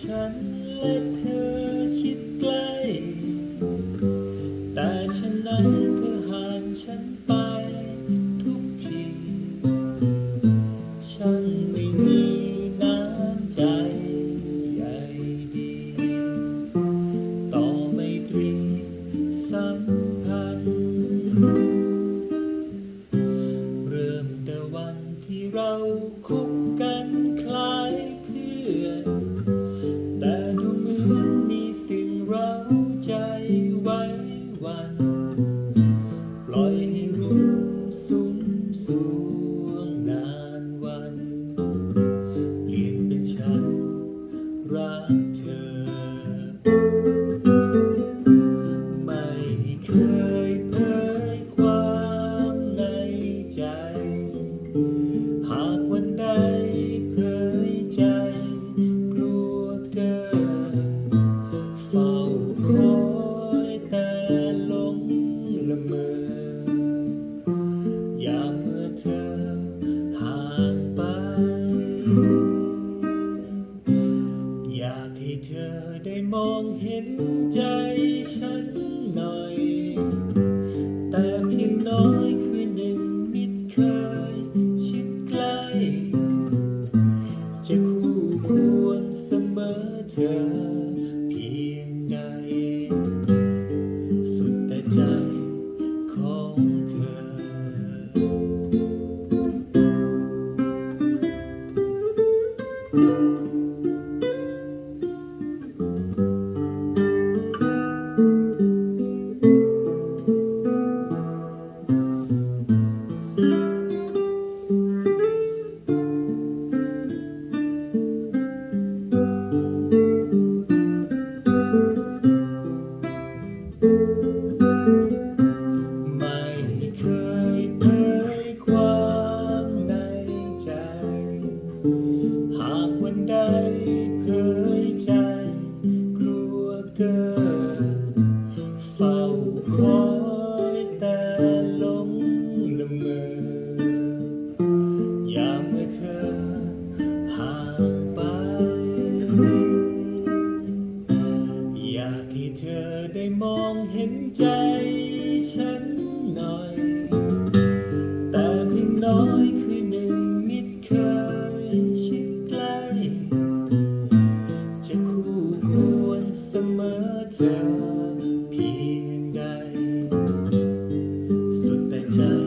ฉันและเธอชิดใกล้ แต่ฉันนั้นเธอห่างฉันไปทุกทีฉันไม่มีน้ำใจใหญ่ดี ต่อไม่ตรีสัมพันธ์เริ่มแต่วันที่เราคบ black. หากวันใดเผยใจ กลัวเกินเฝ้าคอยแต่หลงละเมอยามเมื่อเธอห่างไป อยากให้เธอได้มองเห็นใจฉันหน่อย time.